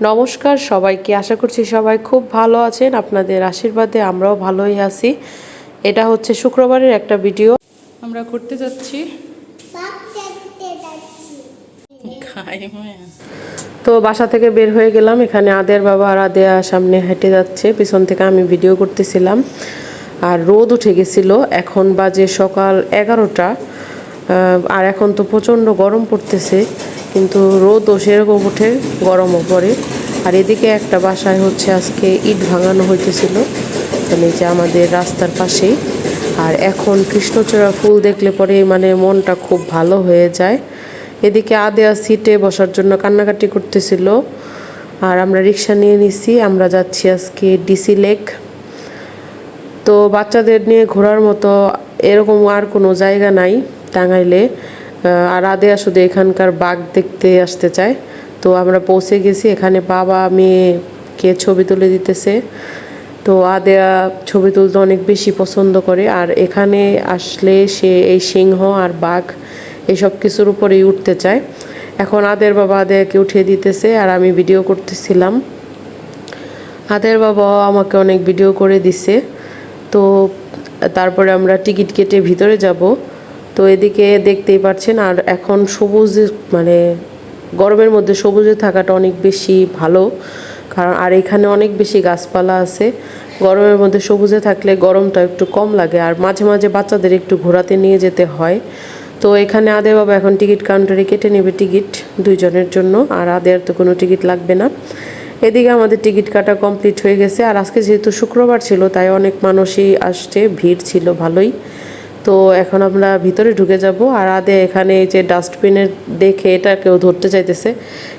নমস্কার সবাইকে। আশা করছি সবাই খুব ভালো আছেন। আপনাদের আশীর্বাদে আমরাও ভালোই আছি। এটা হচ্ছে শুক্রবারের একটা ভিডিও। আমরা করতে যাচ্ছি। তো বাসা থেকে বের হয়ে গেলাম। এখানে আদের বাবা আর আদেয়া সামনে হেঁটে যাচ্ছে। পিছন থেকে আমি ভিডিও করতেছিলাম। আর রোদ উঠে গেছিল। এখন বাজে সকাল এগারোটা। আহ, আর এখন তো প্রচণ্ড গরম পড়তেছে। কিন্তু রোদও সেরকম ওঠে, গরমও পড়ে। আর এদিকে একটা বাসায় হচ্ছে আজকে ইট ভাঙানো হইতেছিল মানে যে আমাদের রাস্তার পাশেই। আর এখন কৃষ্ণচূড়া ফুল দেখলে পরে মানে মনটা খুব ভালো হয়ে যায়। এদিকে আদেয়া সিটে বসার জন্য কান্নাকাটি করতেছিল। আর আমরা রিক্সা নিয়ে নিছি, আমরা যাচ্ছি আজকে ডিসি লেক। তো বাচ্চাদের নিয়ে ঘোরার মতো এরকম আর কোনো জায়গা নাই টাঙ্গাইলে। আর আদেয়া শুধু এখানকার বাঘ দেখতে আসতে চায়। তো আমরা পৌঁছে গেছি, এখানে বাবা মেয়েকে ছবি তুলে দিতেছে। তো আদেয়া ছবি তুলতে অনেক বেশি পছন্দ করে। আর এখানে আসলে সে এই সিংহ আর বাঘ এইসব কিছুর উপরেই উঠতে চায়। এখন আদের বাবা আদেয়াকে উঠিয়ে দিতেছে আর আমি ভিডিও করতেছিলাম। আদের বাবাও আমাকে অনেক ভিডিও করে দিছে। তো তারপরে আমরা টিকিট কেটে ভিতরে যাব। তো এদিকে দেখতেই পাচ্ছেন আর এখন সবুজ মানে গরমের মধ্যে সবুজে থাকাটা অনেক বেশি ভালো, কারণ আর এখানে অনেক বেশি গাছপালা আছে। গরমের মধ্যে সবুজে থাকলে গরমটা একটু কম লাগে, আর মাঝে মাঝে বাচ্চাদের একটু ঘোরাতে নিয়ে যেতে হয়। তো এখানে আদের বাবা এখন টিকিট কাউন্টারে কেটে নেবে টিকিট দুইজনের জন্য, আর আদের তো কোনো টিকিট লাগবে না। এদিকে আমাদের টিকিট কাটা কমপ্লিট হয়ে গেছে, আর আজকে যেহেতু শুক্রবার ছিল, তাই অনেক মানুষই আসছে, ভিড় ছিল ভালোই। তো এখন আমরা ভিতরে ঢুকে যাব। আর আদে এখানে এই যে ডাস্টবিনের দেখে এটা কেউ ধরতে চাইতেছে।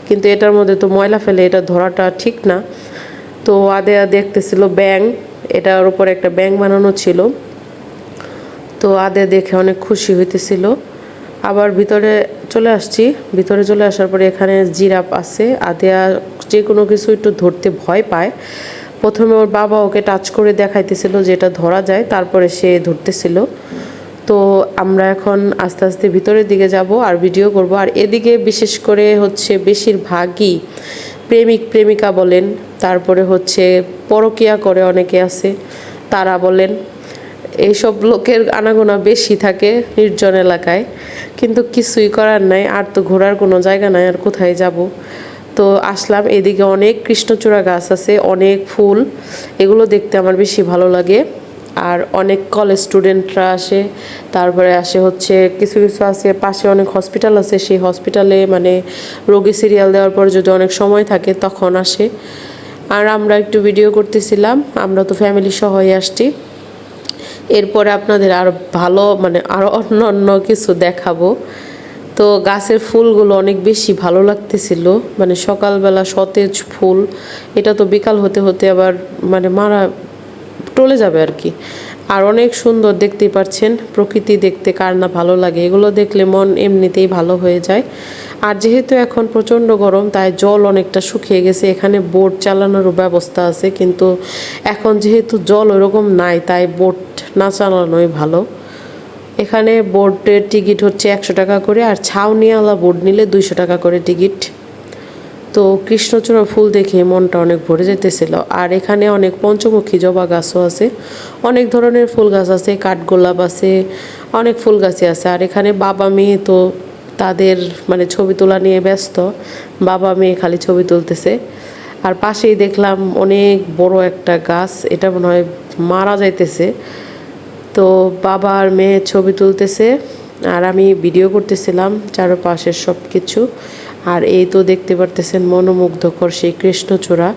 কিন্তু এটার মধ্যে তো ময়লা ফেলে, এটা ধরাটা ঠিক না। তো আদে দেখতেছিল ব্যাং এটার উপর একটা ব্যাং বানানো ছিল। তো আদে দেখে অনেক খুশি হইতেছিল। আবার ভিতরে চলে আসছি। ভিতরে চলে আসার পরে এখানে জিরাফ আছে। আদেয়া যে কোনো কিছু একটু ধরতে ভয় পায়। প্রথমে ওর বাবা ওকে টাচ করে দেখাইতেছিল যেটা ধরা যায়, তারপরে সে ধরতেছিল। তো আমরা এখন আস্তে আস্তে ভিতরের দিকে যাব আর ভিডিও করব। আর এদিকে বিশেষ করে হচ্ছে বেশিরভাগই প্রেমিক, প্রেমিকা বলেন, তারপরে হচ্ছে পরকিয়া করে অনেকে আছে, তারা বলেন। এইসব লোকের আনাগোনা বেশি থাকে নির্জন এলাকায়, কিন্তু কিছুই করার নাই, আর তো ঘোরার কোনো জায়গা নাই, আর কোথায় যাব? তো আসলাম, এদিকে অনেক কৃষ্ণচূড়া গাছ আছে, অনেক ফুল, এগুলো দেখতে আমার বেশি ভালো লাগে। আর অনেক কলেজ স্টুডেন্টরা আসে। তারপরে আসে হচ্ছে কিছু কিছু আছে, পাশে অনেক হসপিটাল আছে। সেই হসপিটালে মানে রোগী সিরিয়াল দেওয়ার পর যদি অনেক সময় থাকে তখন আসে। আর আমরা একটু ভিডিও করতেছিলাম, আমরা তো ফ্যামিলি সহই আসছি। এরপরে আপনাদের আর ভালো মানে আরও অন্য অন্য কিছু দেখাবো। তো গাছের ফুলগুলো অনেক বেশি ভালো লাগতেছিল। মানে সকালবেলা সতেজ ফুল, এটা তো বিকাল হতে হতে আবার মানে মারা টলে যাবে আর কি। আর অনেক সুন্দর দেখতেই পাচ্ছেন প্রকৃতি দেখতে কার না ভালো লাগে, এগুলো দেখলে মন এমনিতেই ভালো হয়ে যায়। আর যেহেতু এখন প্রচণ্ড গরম, তাই জল অনেকটা শুকিয়ে গেছে, এখানে বোট চালানোরও ব্যবস্থা আছে, কিন্তু এখন যেহেতু জল ওরকম নাই, তাই বোট না চালানোই ভালো। এখানে বোটের টিকিট হচ্ছে একশো টাকা করে, আর ছাউনিওয়ালা বোট নিলে দুইশো টাকা করে টিকিট। তো কৃষ্ণচূড়া ফুল দেখে মনটা অনেক ভরে যেতেছিল আর এখানে অনেক পঞ্চমুখী জবা গাছও আছে। অনেক ধরনের ফুল গাছ আছে, কাঠগোলাপ আছে, অনেক ফুল গাছই আছে। আর এখানে বাবা মেয়ে তো তাদের মানে ছবি তোলা নিয়ে ব্যস্ত। বাবা মেয়ে খালি ছবি তুলতেছে। আর পাশেই দেখলাম অনেক বড় একটা গাছ, এটা মনে হয় মারা যাইতেছে। তো বাবা আর মেয়ে ছবি তুলতেছে। আর আমি ভিডিও করতেছিলাম চারপাশের সব কিছু আর এই তো দেখতে পারতেছেন মনোমুগ্ধকর সেই কৃষ্ণচূড়া।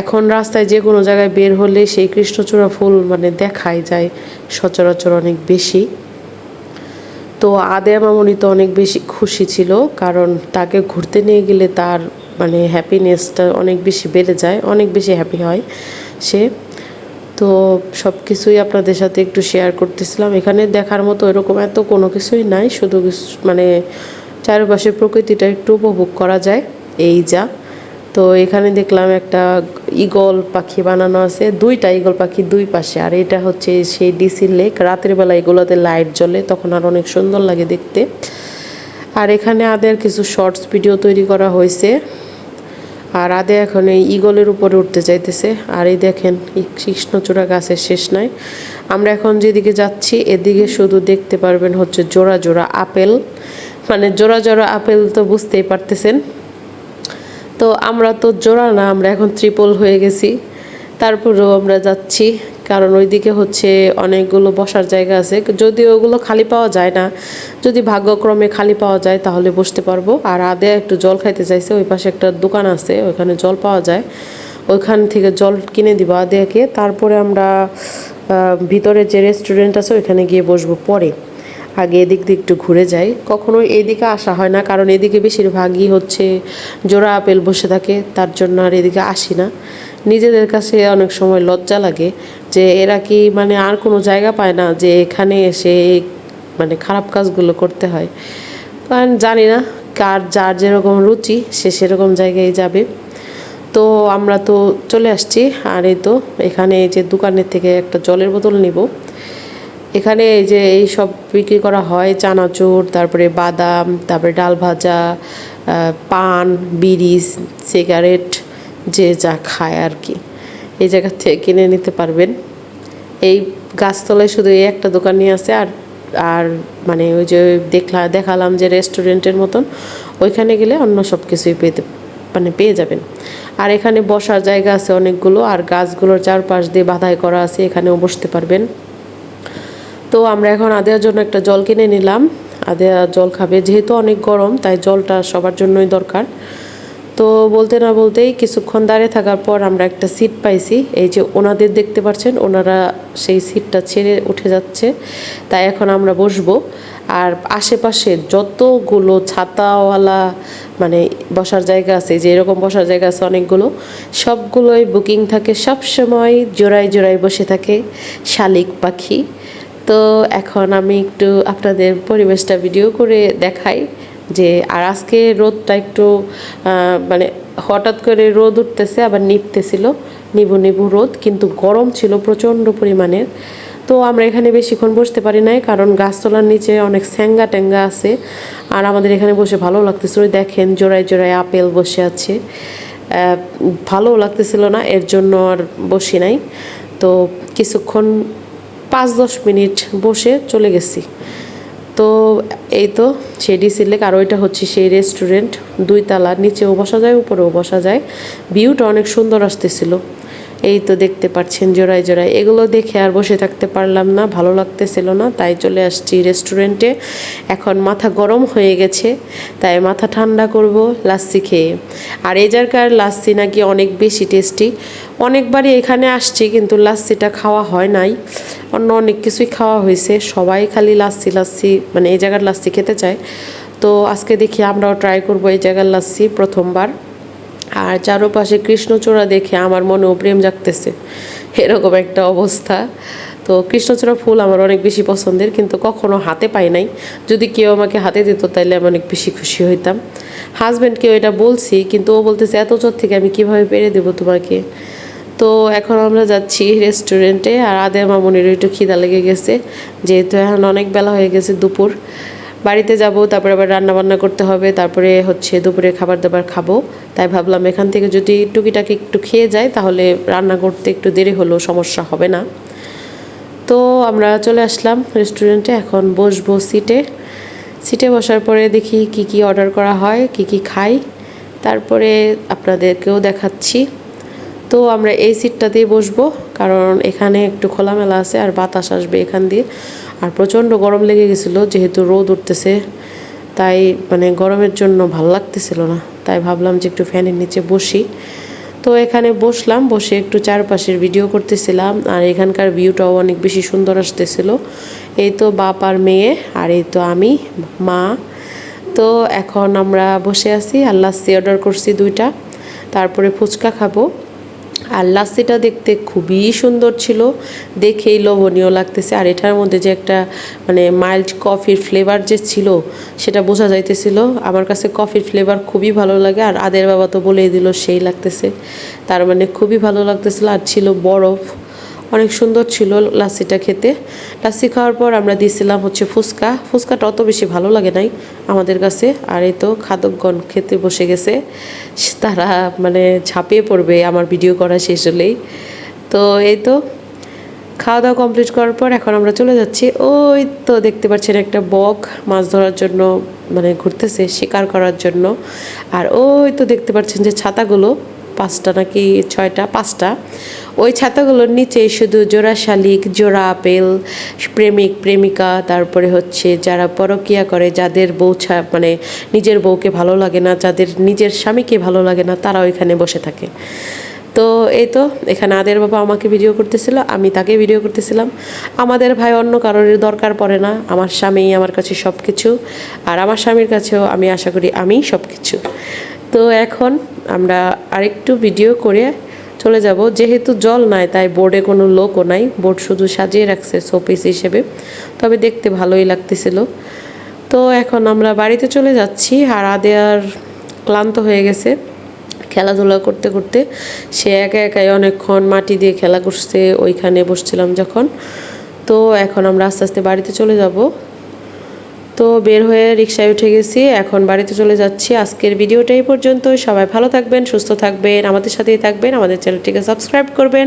এখন রাস্তায় যে কোনো জায়গায় বের হলে সেই কৃষ্ণচূড়া ফুল মানে দেখাই যায় সচরাচর অনেক বেশি। তো আদেয়া মামনি তো অনেক বেশি খুশি ছিল, কারণ তাকে ঘুরতে নিয়ে গেলে তার মানে হ্যাপিনেসটা অনেক বেশি বেড়ে যায়, অনেক বেশি হ্যাপি হয় সে। তো সব কিছুই আপনাদের সাথে একটু শেয়ার করতেছিলাম। এখানে দেখার মতো এরকম এত কোনো কিছুই নাই, শুধু মানে চারপাশের প্রকৃতিটা একটু উপভোগ করা যায়। এই যা। তো এখানে দেখলাম একটা ঈগল পাখি বানানো আছে, দুইটা ঈগল পাখি দুই পাশে। আর এটা হচ্ছে সেই ডিসি লেক। রাতের বেলা এগুলোতে লাইট জ্বলে, তখন আর অনেক সুন্দর লাগে দেখতে। আর এখানে আদের কিছু শর্টস ভিডিও তৈরি করা হয়েছে। আর আদে এখন এই ইগলের উপরে উঠতে চাইতেছে। আর এই দেখেন কৃষ্ণচূড়া গাছের শেষ নাই। আমরা এখন যেদিকে যাচ্ছি, এদিকে শুধু দেখতে পারবেন হচ্ছে জোড়া জোড়া আপেল। মানে জোড়া জোড়া আপেল তো বুঝতেই পারতেছেন। তো আমরা তো জোড়া না, আমরা এখন ত্রিপল হয়ে গেছি। তারপরেও আমরা যাচ্ছি, কারণ ওইদিকে হচ্ছে অনেকগুলো বসার জায়গা আছে। যদিও ওগুলো খালি পাওয়া যায় না, যদি ভাগ্যক্রমে খালি পাওয়া যায় তাহলে বসতে পারব। আর আদে একটু জল খাইতে চাইছে, ওই পাশে একটা দোকান আছে, ওইখানে জল পাওয়া যায়। ওইখান থেকে জল কিনে দিব আদেয়াকে। তারপরে আমরা ভিতরে যে রেস্টুরেন্ট আছে, ওইখানে গিয়ে বসবো পরে। আগে এদিক দিয়ে একটু ঘুরে যাই কখনো এদিকে আসা হয় না, কারণ এদিকে বেশিরভাগই হচ্ছে জোড়া আপেল বসে থাকে, তার জন্য আর এদিকে আসি না। নিজেদের কাছে অনেক সময় লজ্জা লাগে যে এরা কি মানে আর কোনো জায়গা পায় না যে এখানে এসে মানে খারাপ কাজগুলো করতে হয়। কারণ জানি না কার যার যেরকম রুচি, সে সেরকম জায়গায় যাবে। তো আমরা তো চলে আসছি, আর এই তো এখানে যে দোকানের থেকে একটা জলের বোতল নিব। এখানে এই যে এই সব বিক্রি করা হয়, চানাচুর, তারপরে বাদাম, তারপরে ডাল ভাজা পান, বিড়ি, সিগারেট, যে যা খায় আর কি। এই জায়গা থেকে কিনে নিতে পারবেন। এই গাছতলায় শুধু এই একটা দোকানই আছে আর আর মানে ওই যে দেখলা, দেখালাম যে রেস্টুরেন্টের মতন, ওইখানে গেলে অন্য সব কিছুই পেতে মানে পেয়ে যাবেন। আর এখানে বসার জায়গা আছে অনেকগুলো, আর গাছগুলোর চারপাশ দিয়ে বাধাই করা আছে, এখানেও বসতে পারবেন। তো আমরা এখন আদেয়ার জন্য একটা জল কিনে নিলাম। আদেয়া জল খাবে, যেহেতু অনেক গরম, তাই জলটা সবার জন্যই দরকার। তো বলতে না বলতেই কিছুক্ষণ দাঁড়িয়ে থাকার পর আমরা একটা সিট পাইছি। এই যে ওনাদের দেখতে পাচ্ছেন, ওনারা সেই সিটটা ছেড়ে উঠে যাচ্ছে। তাই এখন আমরা বসবো। আর আশেপাশে যতগুলো ছাতাওয়ালা মানে বসার জায়গা আছে যে এরকম বসার জায়গা আছে অনেকগুলো, সবগুলোই বুকিং থাকে। সব সময় জোড়ায় জোড়ায় বসে থাকে শালিক পাখি। তো এখন আমি একটু আপনাদের পরিবেশটা ভিডিও করে দেখাই যে, আর আজকে রোদটা একটু মানে হঠাৎ করে রোদ উঠতেছে, আবার নিপতেছিল নিবু নিবু রোদ, কিন্তু গরম ছিল প্রচণ্ড পরিমাণের তো আমরা এখানে বেশিক্ষণ বসতে পারি নাই, কারণ গাছতলার নিচে অনেক স্যাঙ্গা ট্যাঙ্গা আছে, আর আমাদের এখানে বসে ভালো লাগতেছিল। দেখেন, জোড়ায় জোড়ায় আপেল বসে আছে। ভালো লাগতেছিল না, এর জন্য আর বসি নাই। তো কিছুক্ষণ পাঁচ দশ মিনিট বসে চলে গেছি। তো এই তো, সেই ডিসি লেক, আর ওইটা হচ্ছে সেই রেস্টুরেন্ট দুই তালা নিচেও বসা যায়, উপরেও বসা যায়। ভিউটা অনেক সুন্দর আসতেছিল। এই তো দেখতে পাচ্ছেন জোড়ায় জোড়ায়। এগুলো দেখে আর বসে থাকতে পারলাম না, ভালো লাগতেছিল না, তাই চলে আসছি রেস্টুরেন্টে। এখন মাথা গরম হয়ে গেছে, তাই মাথা ঠান্ডা করব লাস্সি খেয়ে। আর এই জায়গার লাস্সি নাকি অনেক বেশি টেস্টি। অনেকবারই এখানে আসছি, কিন্তু লাস্সিটা খাওয়া হয় নাই। অন্য অনেক কিছুই খাওয়া হয়েছে, সবাই খালি লাস্সি লাস্সি মানে এই জায়গার লাস্সি খেতে চায়। তো আজকে দেখি আমরাও ট্রাই করব এই জায়গার লাস্সি প্রথমবার। আর চারোপাশে কৃষ্ণচূড়া দেখে আমার মনেও প্রেম জাগতেছে। এরকম একটা অবস্থা। তো কৃষ্ণচূড়া ফুল আমার অনেক বেশি পছন্দের, কিন্তু কখনো হাতে পাই নাই। যদি কেউ আমাকে হাতে দিত তাহলে আমি অনেক বেশি খুশি হইতাম। হাজব্যান্ডকেও এটা বলছি, কিন্তু ও বলতেছে, এত চোর থেকে আমি কীভাবে পেরে দেবো তোমাকে? তো এখন আমরা যাচ্ছি রেস্টুরেন্টে আর আদে মামুনির একটু খিদা লেগে গেছে। যেহেতু এখন অনেক বেলা হয়ে গেছে দুপুর বাড়িতে যাব, তারপরে আবার রান্না বান্না করতে হবে, তারপরে হচ্ছে দুপুরে খাবার দাবার খাব। তাই ভাবলাম এখান থেকে যদি টুকিটাকি একটু খেয়ে যায় তাহলে রান্না করতে একটু দেরি হলেও সমস্যা হবে না। তো আমরা চলে আসলাম রেস্টুরেন্টে এখন বসবো সিটে সিটে বসার পরে দেখি কি কি অর্ডার করা হয়, কি কি খাই। তারপরে আপনাদেরকেও দেখাচ্ছি। তো আমরা এই সিটটাতেই বসবো, কারণ এখানে একটু খোলামেলা আছে আর বাতাস আসবে এখান দিয়ে। আর প্রচণ্ড গরম লেগে গেছিল, যেহেতু রোদ উঠতেছে, তাই মানে গরমের জন্য ভালো লাগতেছিল না। তাই ভাবলাম যে একটু ফ্যানের নিচে বসি। তো এখানে বসলাম, বসে একটু চারপাশের ভিডিও করতেছিলাম, আর এখানকার ভিউটাও অনেক বেশি সুন্দর আসতেছিল। এই তো বাপ আর মেয়ে, আর এই তো আমি, মা। তো এখন আমরা বসে আছি, আর লাস্সি অর্ডার করছি দুইটা। তারপরে ফুচকা খাব। আর লাস্সিটা দেখতে খুবই সুন্দর ছিল। দেখেই লোভনীয় লাগতেছে। আর এটার মধ্যে যে একটা মানে মাইল্ড কফির ফ্লেভার যে ছিল, সেটা বোঝা যাইতেছিল। আমার কাছে কফির ফ্লেভার খুবই ভালো লাগে। আর আদের বাবা তো বলেই দিল, সেই লাগতেছে। তার মানে খুবই ভালো লাগতেছিল। আর ছিল বরফ। অনেক সুন্দর ছিল লাসিটা খেতে। লাসি খাওয়ার পর আমরা দিয়েছিলাম হচ্ছে ফুচকা। ফুচকাটা অত বেশি ভালো লাগে নাই আমাদের কাছে। আর এই তো খাদকগণ খেতে বসে গেছে। তারা মানে ঝাঁপিয়ে পড়বে আমার ভিডিও করা শেষ হলেই। তো এই তো খাওয়া দাওয়া কমপ্লিট করার পর এখন আমরা চলে যাচ্ছি। ওই তো দেখতে পাচ্ছেন একটা বক মাছ ধরার জন্য মানে ঘুরতেছে, শিকার করার জন্য। আর ওই তো দেখতে পাচ্ছেন যে ছাতাগুলো পাঁচটা নাকি ছয়টা, পাঁচটা। ওই ছাতাগুলোর নিচে শুধু জোড়া শালিক, জোড়া আপেল, প্রেমিক, প্রেমিকা, তারপরে হচ্ছে যারা পরকিয়া করে, যাদের বউ মানে নিজের বউকে ভালো লাগে না, যাদের নিজের স্বামীকে ভালো লাগে না তারা ওইখানে বসে থাকে। তো এই তো, এখানে আদের বাবা আমাকে ভিডিও করতেছিল, আমি তাকে ভিডিও করতেছিলাম। আমাদের ভাই অন্য কারোর দরকার পড়ে না, আমার স্বামী আমার কাছে সব কিছু আর আমার স্বামীর কাছেও আমি আশা করি আমিই সব কিছু তো এখন আমরা আরেকটু ভিডিও করে চলে যাব। যেহেতু জল নাই, তাই বোর্ডে কোনো লোকও নাই। বোর্ড শুধু সাজিয়ে রাখছে শোপিস হিসেবে। তবে দেখতে ভালোই লাগতেছিল। তো এখন আমরা বাড়িতে চলে যাচ্ছি আদে আর ক্লান্ত হয়ে গেছে খেলাধুলা করতে করতে। সে একা একাই অনেকক্ষণ মাটি দিয়ে খেলা করছে, ওইখানে বসছিলাম যখন। তো এখন আমরা আস্তে আস্তে বাড়িতে চলে যাব। তো বের হয়ে রিক্সায় উঠে গেছি। এখন বাড়িতে চলে যাচ্ছি। আজকের ভিডিওটা এই পর্যন্ত সবাই ভালো থাকবেন, সুস্থ থাকবেন, আমাদের সাথেই থাকবেন, আমাদের চ্যানেলটিকে সাবস্ক্রাইব করবেন।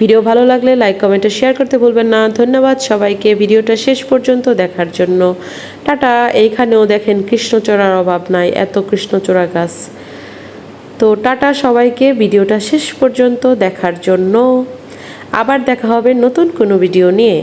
ভিডিও ভালো লাগলে লাইক, কমেন্টে শেয়ার করতে ভুলবেন না। ধন্যবাদ সবাইকে ভিডিওটা শেষ পর্যন্ত দেখার জন্য। টাটা। এইখানেও দেখেন কৃষ্ণচূড়ার অভাব নাই, এত কৃষ্ণচূড়া গাছ। তো টাটা সবাইকে ভিডিওটা শেষ পর্যন্ত দেখার জন্য। আবার দেখা হবে নতুন কোনো ভিডিও নিয়ে।